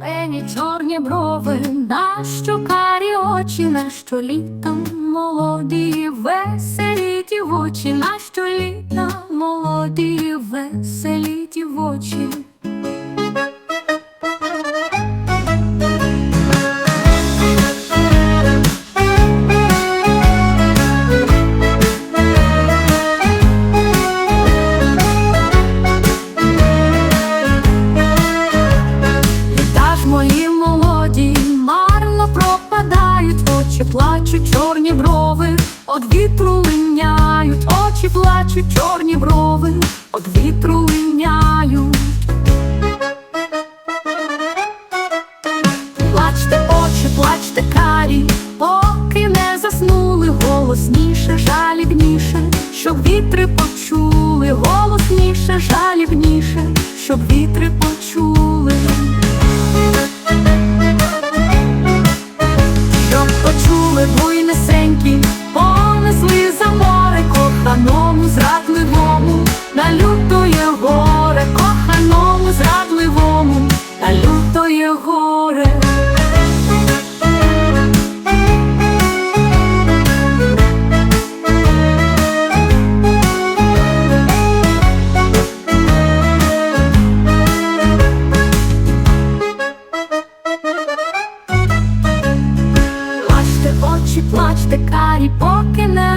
Мені чорні брови, нащо карі очі, нащо літом молоді, веселі ті очі, нащо літом молоді, веселі очі плачуть, чорні брови, од вітру линяють, очі плачуть, чорні брови, од вітру линяють. Плачте, очі, плачте, карі, поки не заснули голосніше, жалібніше, щоб вітри почули, голосніше, жалібніше, щоб вітри почули.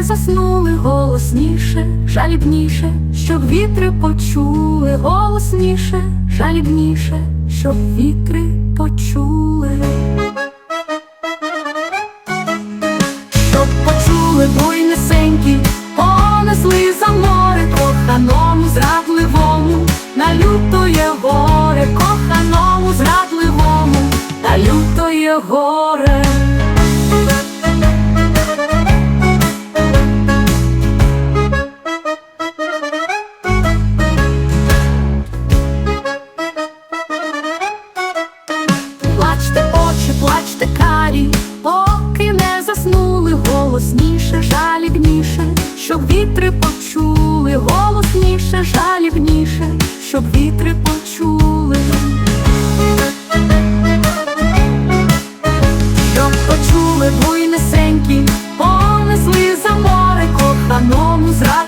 Заснули голосніше, жалібніше, щоб вітри почули, голосніше, жалібніше, щоб вітри почули. Щоб почули буйнесенькі, голосніше, жалібніше, щоб вітри почули. Щоб почули буйнесенькі, понесли за море коханому зрадливому,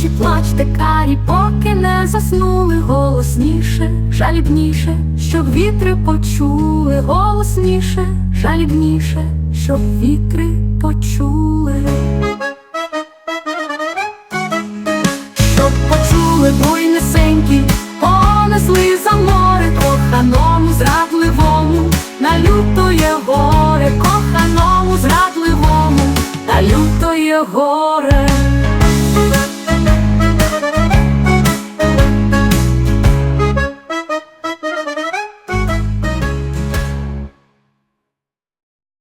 Очі, плачте, карі, поки не заснули голосніше, жалібніше, щоб вітри почули, голосніше, жалібніше, щоб вітри почули. Щоб почули буйнесенькі, понесли за море коханому зрадливому, на лютоє горе, коханому зрадливому, на лютоє горе.